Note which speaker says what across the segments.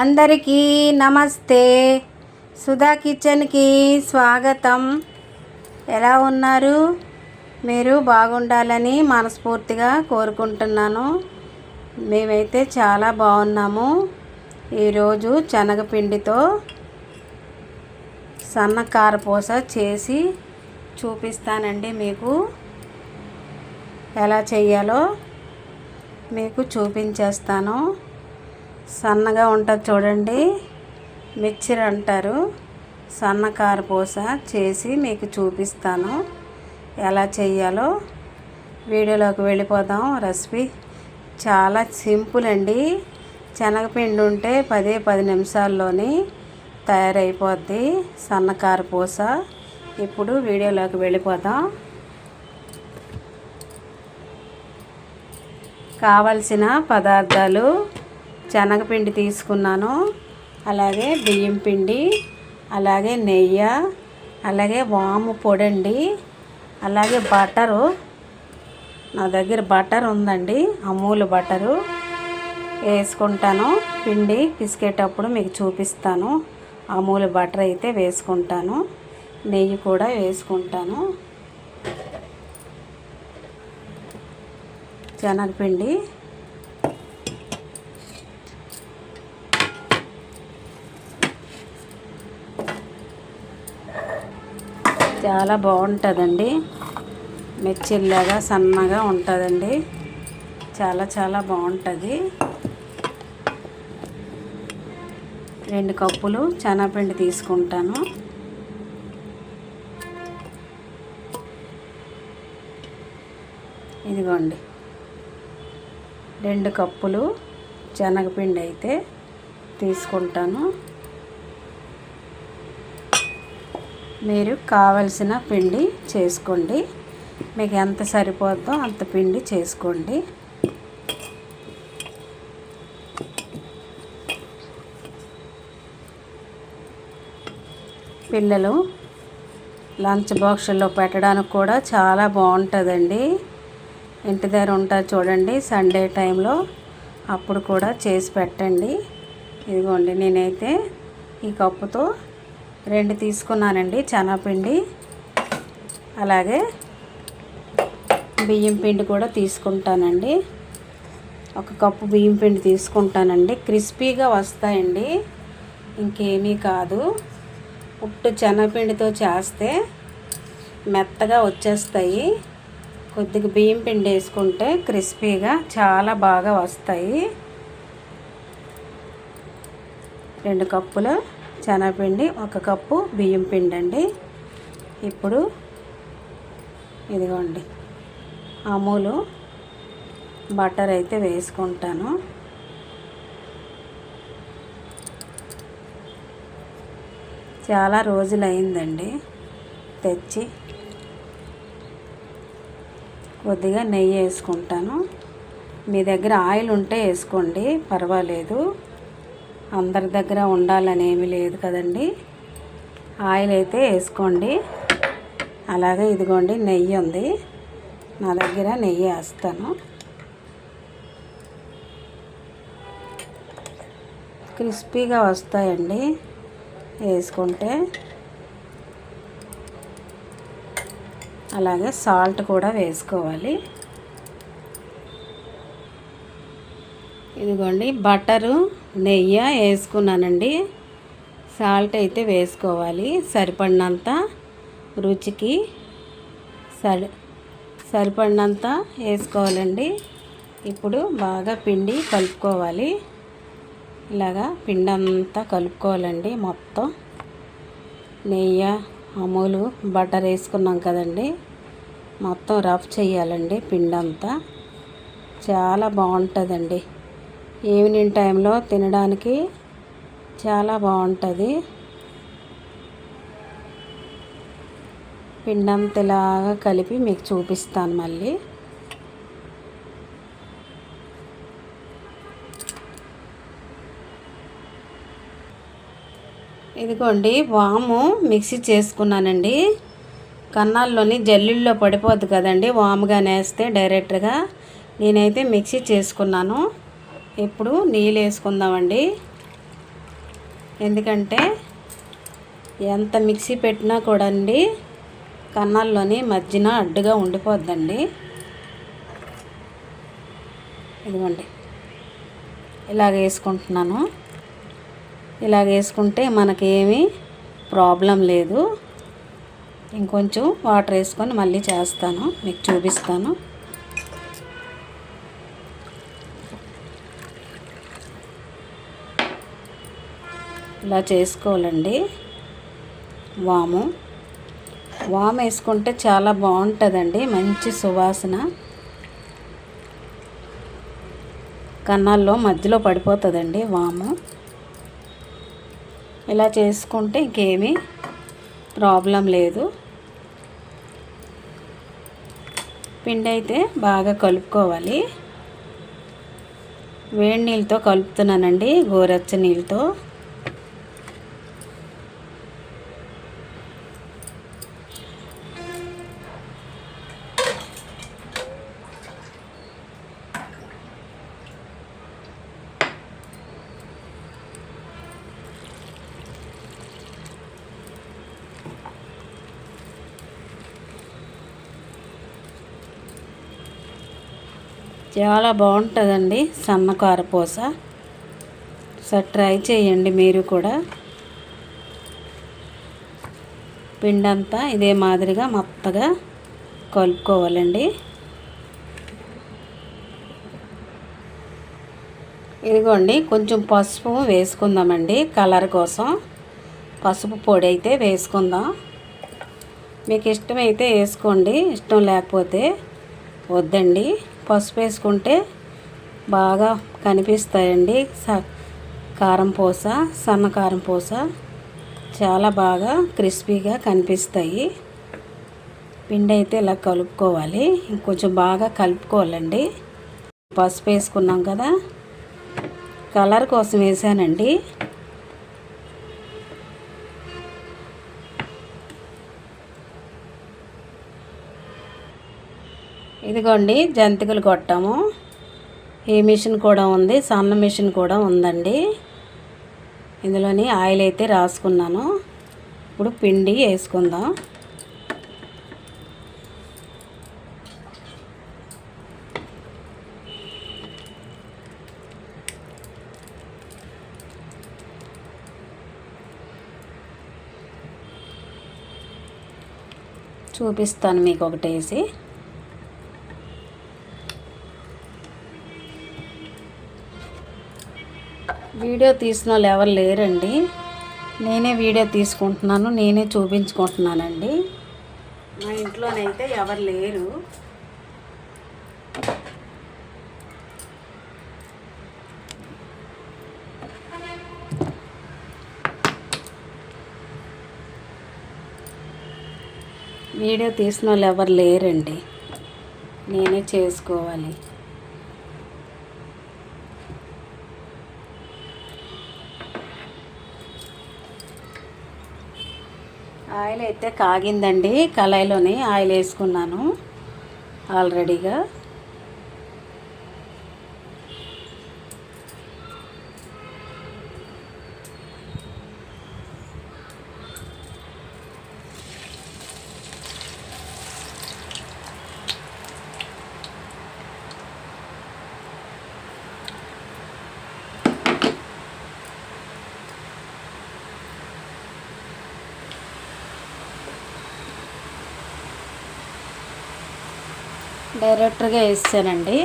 Speaker 1: అందరికీ నమస్తే సుధా కిచెన్కి స్వాగతం ఎలా ఉన్నారు మీరు బాగుండాలని మనస్ఫూర్తిగా కోరుకుంటున్నాను మేమైతే చాలా బాగున్నాము ఈరోజు శనగపిండితో పూస చేసి చూపిస్తానండి మీకు ఎలా చేయాలో మీకు చూపించేస్తాను సన్నగా ఉంటుంది చూడండి మిక్చర్ అంటారు సన్నకార పూస చేసి మీకు చూపిస్తాను ఎలా చేయాలో వీడియోలోకి వెళ్ళిపోదాం రెసిపీ చాలా సింపుల్ అండి శనగపిండి ఉంటే పదే పది నిమిషాల్లోనే తయారైపోద్ది సన్నకార పూస ఇప్పుడు వీడియోలోకి వెళ్ళిపోదాం కావలసిన పదార్థాలు శనగపిండి తీసుకున్నాను అలాగే బియ్యం పిండి అలాగే నెయ్యి అలాగే వాము పొడండి అలాగే బటరు నా దగ్గర బటర్ ఉందండి అమూల్ బటరు వేసుకుంటాను పిండి పిసికేటప్పుడు మీకు చూపిస్తాను అమూల్ బటర్ అయితే వేసుకుంటాను నెయ్యి కూడా వేసుకుంటాను శనగపిండి చాలా బాగుంటుందండి మెచ్చిల్లాగా సన్నగా ఉంటుందండి చాలా చాలా బాగుంటుంది రెండు కప్పులు శనగపిండి తీసుకుంటాను ఇదిగోండి రెండు కప్పులు శనగపిండి అయితే తీసుకుంటాను మీరు కావలసిన పిండి చేసుకోండి మీకు ఎంత సరిపోద్దో అంత పిండి చేసుకోండి పిల్లలు లంచ్ బాక్సుల్లో పెట్టడానికి కూడా చాలా బాగుంటుందండి ఇంటి దగ్గర ఉంటారు చూడండి సండే టైంలో అప్పుడు కూడా చేసి పెట్టండి ఇదిగోండి నేనైతే ఈ కప్పుతో రెండు తీసుకున్నానండి చనాపిండి అలాగే బియ్యం పిండి కూడా తీసుకుంటానండి ఒక కప్పు బియ్యం పిండి తీసుకుంటానండి క్రిస్పీగా వస్తాయండి ఇంకేమీ కాదు ఉట్టు శనగపిండితో చేస్తే మెత్తగా వచ్చేస్తాయి కొద్దిగా బియ్యం పిండి వేసుకుంటే క్రిస్పీగా చాలా బాగా వస్తాయి రెండు కప్పులు శనగపిండి ఒక కప్పు బియ్యం పిండి అండి ఇప్పుడు ఇదిగోండి అమూలు బటర్ అయితే వేసుకుంటాను చాలా రోజులు అయిందండి తెచ్చి కొద్దిగా నెయ్యి వేసుకుంటాను మీ దగ్గర ఆయిల్ ఉంటే వేసుకోండి పర్వాలేదు అందరి దగ్గర ఉండాలనేమి లేదు కదండి ఆయిల్ అయితే వేసుకోండి అలాగే ఇదిగోండి నెయ్యి ఉంది నా దగ్గర నెయ్యి వేస్తాను క్రిస్పీగా వస్తాయండి వేసుకుంటే అలాగే సాల్ట్ కూడా వేసుకోవాలి ఇదిగోండి బటరు నెయ్యి వేసుకున్నానండి సాల్ట్ అయితే వేసుకోవాలి సరిపడినంత రుచికి సరి సరిపడినంత వేసుకోవాలండి ఇప్పుడు బాగా పిండి కలుపుకోవాలి ఇలాగా పిండి అంతా కలుపుకోవాలండి మొత్తం నెయ్యి అమూలు బటర్ వేసుకున్నాం కదండి మొత్తం రఫ్ చేయాలండి పిండి అంతా చాలా బాగుంటుందండి ఈవినింగ్ టైంలో తినడానికి చాలా బాగుంటుంది పిండం తెలాగా కలిపి మీకు చూపిస్తాను మళ్ళీ ఇదిగోండి వాము మిక్సీ చేసుకున్నానండి కన్నాల్లోని జల్లుల్లో పడిపోద్ది కదండి వాముగా నేస్తే డైరెక్ట్గా నేనైతే మిక్సీ చేసుకున్నాను ఇప్పుడు నీళ్ళు వేసుకుందామండి ఎందుకంటే ఎంత మిక్సీ పెట్టినా కూడా అండి కన్నాల్లోని మధ్యన అడ్డుగా ఉండిపోద్దండి ఇదిగోండి ఇలాగ వేసుకుంటున్నాను ఇలాగ వేసుకుంటే మనకేమి ప్రాబ్లం లేదు ఇంకొంచెం వాటర్ వేసుకొని మళ్ళీ చేస్తాను మీకు చూపిస్తాను ఇలా చేసుకోవాలండి వాము వాము వేసుకుంటే చాలా బాగుంటుందండి మంచి సువాసన కన్నాల్లో మధ్యలో పడిపోతుందండి వాము ఇలా చేసుకుంటే ఇంకేమీ ప్రాబ్లం లేదు పిండి అయితే బాగా కలుపుకోవాలి వేడి నీళ్ళతో కలుపుతున్నానండి గోరచ్చ నీళ్ళతో చాలా బాగుంటుందండి సన్నకారపూస సార్ ట్రై చేయండి మీరు కూడా పిండంతా ఇదే మాదిరిగా మత్తగా కలుపుకోవాలండి ఇదిగోండి కొంచెం పసుపు వేసుకుందామండి కలర్ కోసం పసుపు పొడి అయితే వేసుకుందాం మీకు ఇష్టమైతే వేసుకోండి ఇష్టం లేకపోతే వద్దండి పసుపు వేసుకుంటే బాగా కనిపిస్తాయండి స కారం పూస సన్న కారం పూస చాలా బాగా క్రిస్పీగా కనిపిస్తాయి పిండి అయితే ఇలా కలుపుకోవాలి ఇంకొంచెం బాగా కలుపుకోవాలండి పసుపు వేసుకున్నాం కదా కలర్ కోసం వేసానండి ఇదిగోండి జంతికలు కొట్టాము ఈ మిషన్ కూడా ఉంది సన్న మిషన్ కూడా ఉందండి ఇందులోని ఆయిల్ అయితే రాసుకున్నాను ఇప్పుడు పిండి వేసుకుందాం చూపిస్తాను మీకు ఒకటేసి వీడియో తీసిన వాళ్ళు ఎవరు లేరండి నేనే వీడియో తీసుకుంటున్నాను నేనే చూపించుకుంటున్నానండి మా ఇంట్లోనైతే ఎవరు లేరు వీడియో తీసిన వాళ్ళు ఎవరు లేరండి నేనే చేసుకోవాలి ఆయిల్ అయితే కాగిందండి కళాయిలోని ఆయిల్ వేసుకున్నాను ఆల్రెడీగా డైరెక్ట్గా వేసానండి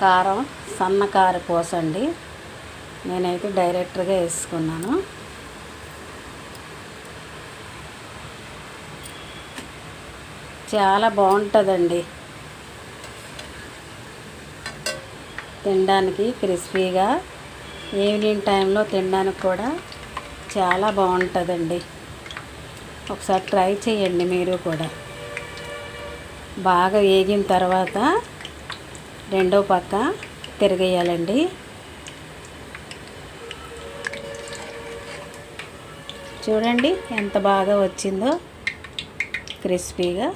Speaker 1: కారం సన్న కారు కోసండి నేనైతే డైరెక్టర్గా వేసుకున్నాను చాలా బాగుంటుందండి తినడానికి క్రిస్పీగా ఈవినింగ్ టైంలో తినడానికి కూడా చాలా బాగుంటుందండి ఒకసారి ట్రై చేయండి మీరు కూడా బాగా వేగిన తర్వాత రెండో పక్క తిరగేయాలండి చూడండి ఎంత బాగా వచ్చిందో క్రిస్పీగా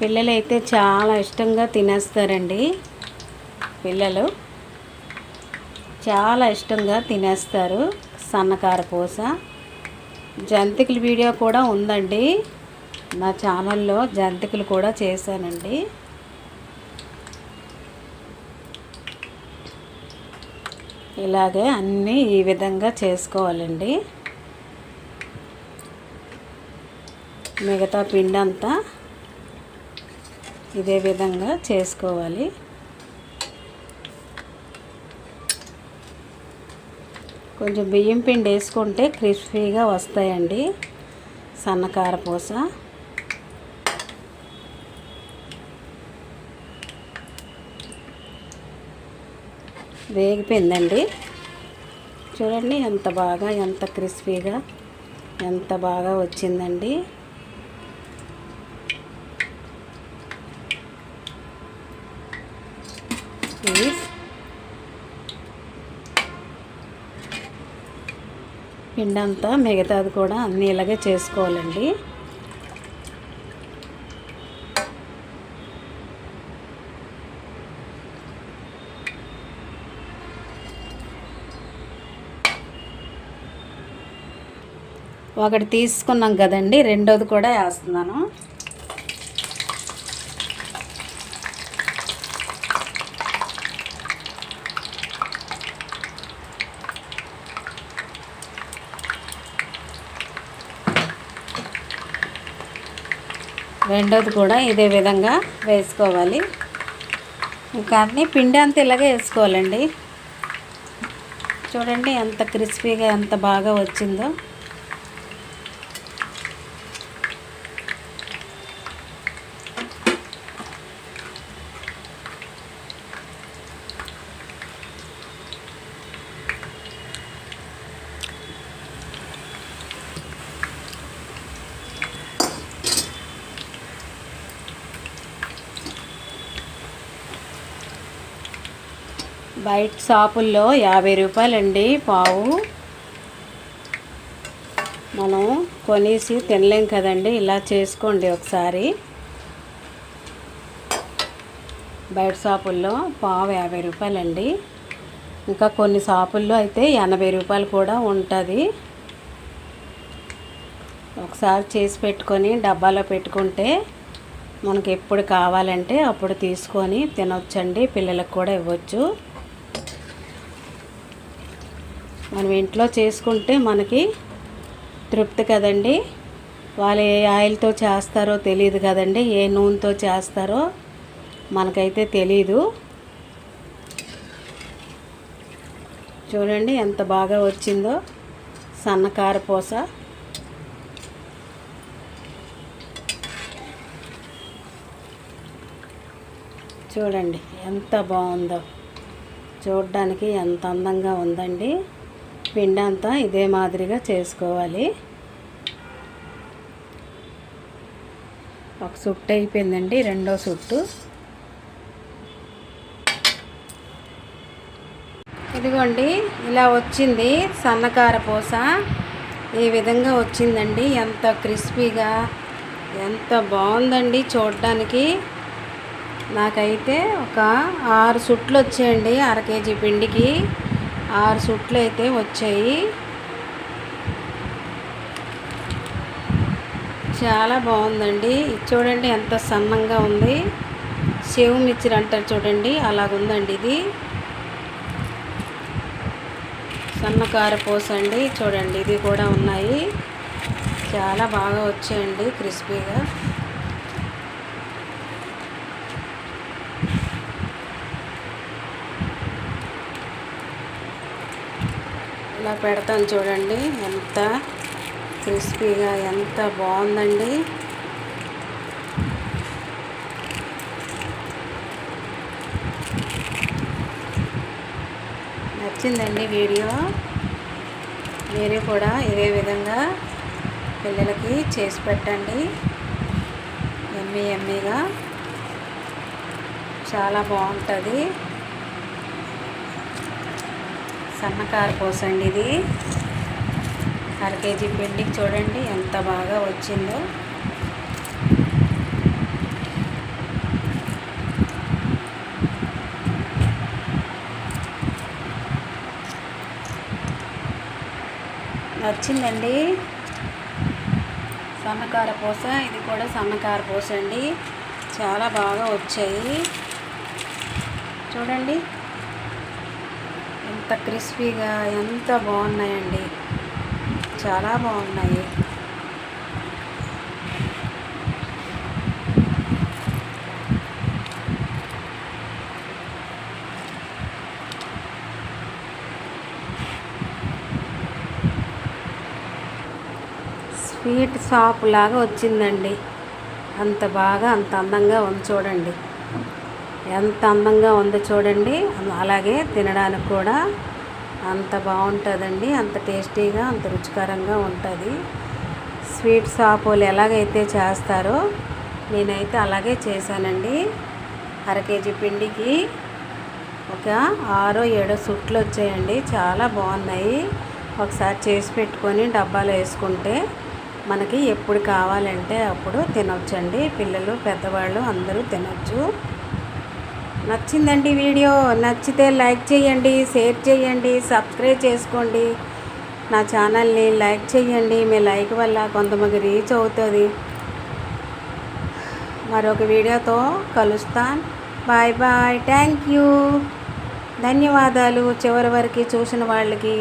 Speaker 1: పిల్లలైతే చాలా ఇష్టంగా తినేస్తారండి పిల్లలు చాలా ఇష్టంగా తినేస్తారు సన్నకార పూస జంతికల వీడియో కూడా ఉందండి నా ఛానల్లో జంతికలు కూడా చేశానండి ఇలాగే అన్నీ ఈ విధంగా చేసుకోవాలండి మిగతా పిండి అంతా ఇదే విధంగా చేసుకోవాలి కొంచెం బియ్యం పిండి వేసుకుంటే క్రిస్పీగా వస్తాయండి సన్నకార పూస వేగిపోయిందండి చూడండి ఎంత బాగా ఎంత క్రిస్పీగా ఎంత బాగా వచ్చిందండి is పిండంతా మిగతాది కూడా అన్నీ ఇలాగే చేసుకోవాలండి ఒకటి తీసుకున్నాం కదండి రెండోది కూడా వేస్తున్నాను రెండోది కూడా ఇదే విధంగా వేసుకోవాలి కానీ పిండి అంత ఇలాగే వేసుకోవాలండి చూడండి ఎంత క్రిస్పీగా ఎంత బాగా వచ్చిందో బయట షాపుల్లో యాభై రూపాయలండి పావు మనం కొనేసి తినలేం కదండి ఇలా చేసుకోండి ఒకసారి బయట షాపుల్లో పావు యాభై రూపాయలండి ఇంకా కొన్ని షాపుల్లో అయితే ఎనభై రూపాయలు కూడా ఉంటుంది ఒకసారి చేసి పెట్టుకొని డబ్బాలో పెట్టుకుంటే మనకి ఎప్పుడు కావాలంటే అప్పుడు తీసుకొని తినొచ్చండి పిల్లలకు కూడా ఇవ్వచ్చు మనం ఇంట్లో చేసుకుంటే మనకి తృప్తి కదండి వాళ్ళు ఏ ఆయిల్తో చేస్తారో తెలియదు కదండి ఏ నూనెతో చేస్తారో మనకైతే తెలీదు చూడండి ఎంత బాగా వచ్చిందో సన్నకార పూస చూడండి ఎంత బాగుందో చూడడానికి ఎంత అందంగా ఉందండి పిండి అంతా ఇదే మాదిరిగా చేసుకోవాలి ఒక సుట్టు అయిపోయిందండి రెండో సుట్టు ఇదిగోండి ఇలా వచ్చింది సన్నకార పూస ఈ విధంగా వచ్చిందండి ఎంత క్రిస్పీగా ఎంత బాగుందండి చూడడానికి నాకైతే ఒక ఆరు సుట్లు వచ్చాయండి అర కేజీ పిండికి ఆరు సుట్లు అయితే వచ్చాయి చాలా బాగుందండి చూడండి ఎంత సన్నంగా ఉంది సేవ్ మిక్చర్ అంటారు చూడండి అలాగుందండి ఇది సన్న కారపూస అండి చూడండి ఇది కూడా ఉన్నాయి చాలా బాగా వచ్చాయండి క్రిస్పీగా ఇలా పెడతాను చూడండి ఎంత క్రిస్పీగా ఎంత బాగుందండి నచ్చిందండి వీడియో మీరు కూడా ఇదే విధంగా పిల్లలకి చేసి పెట్టండి ఎమ్మీ ఎమ్మీగా చాలా బాగుంటుంది సన్నకారపూస అండి ఇది అర కేజీ పిండికి చూడండి ఎంత బాగా వచ్చిందో వచ్చిందండి సన్నకార పూస ఇది కూడా సన్నకార పూస అండి చాలా బాగా వచ్చాయి చూడండి ఎంత క్రిస్పీగా ఎంత బాగున్నాయండి చాలా బాగున్నాయి స్వీట్ షాప్ లాగా వచ్చిందండి అంత బాగా అంత అందంగా ఉంది చూడండి ఎంత అందంగా ఉందో చూడండి అలాగే తినడానికి కూడా అంత బాగుంటుందండి అంత టేస్టీగా అంత రుచికరంగా ఉంటుంది స్వీట్ షాప్ వాళ్ళు ఎలాగైతే చేస్తారో నేనైతే అలాగే చేశానండి అర కేజీ పిండికి ఒక ఆరో ఏడో సుట్లు వచ్చాయండి చాలా బాగున్నాయి ఒకసారి చేసి పెట్టుకొని డబ్బాలో వేసుకుంటే మనకి ఎప్పుడు కావాలంటే అప్పుడు తినొచ్చండి పిల్లలు పెద్దవాళ్ళు అందరూ తినొచ్చు నచ్చిందండి వీడియో నచ్చితే లైక్ చేయండి షేర్ చేయండి సబ్స్క్రైబ్ చేసుకోండి నా ఛానల్ని లైక్ చేయండి మీ లైక్ వల్ల కొంతమంది రీచ్ అవుతుంది మరొక వీడియోతో కలుస్తాను బాయ్ బాయ్ థ్యాంక్ యూ ధన్యవాదాలు చివరి వరకు చూసిన వాళ్ళకి